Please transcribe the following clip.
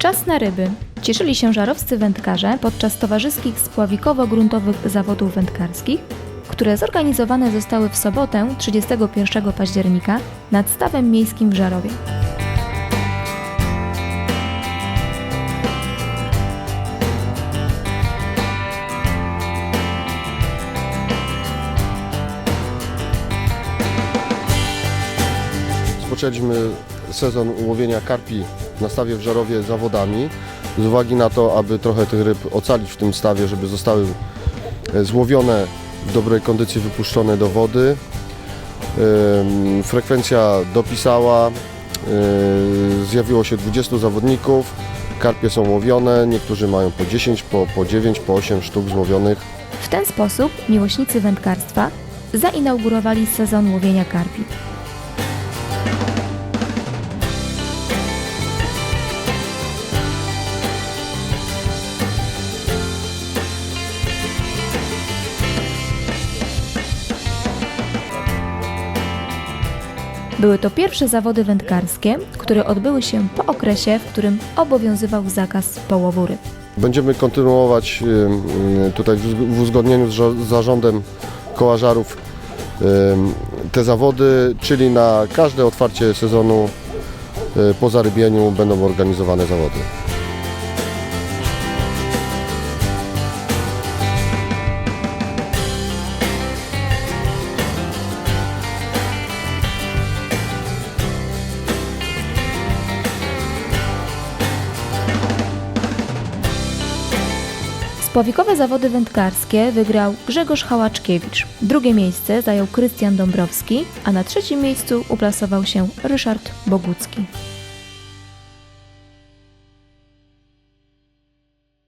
Czas na ryby. Cieszyli się żarowscy wędkarze podczas towarzyskich spławikowo-gruntowych zawodów wędkarskich, które zorganizowane zostały w sobotę 31 października nad stawem miejskim w Żarowie. Rozpoczęliśmy sezon łowienia karpi na stawie w Żarowie zawodami z uwagi na to, aby trochę tych ryb ocalić w tym stawie, żeby zostały e, złowione w dobrej kondycji, wypuszczone do wody. Ym, Frekwencja dopisała, yy, zjawiło się 20 zawodników, karpie są łowione, niektórzy mają po 10, po, po 9, po 8 sztuk złowionych. W ten sposób miłośnicy wędkarstwa zainaugurowali sezon łowienia karpi. Były to pierwsze zawody wędkarskie, które odbyły się po okresie, w którym obowiązywał zakaz połowu ryb. Będziemy kontynuować ym, tutaj w uzgodnieniu z zarządem kołażarów ym, te zawody, czyli na każde otwarcie sezonu y, po zarybieniu będą organizowane zawody. Spławikowe zawody wędkarskie wygrał Grzegorz Hałaczkiewicz. Drugie miejsce zajął Krystian Dąbrowski, a na trzecim miejscu uplasował się Ryszard Bogucki.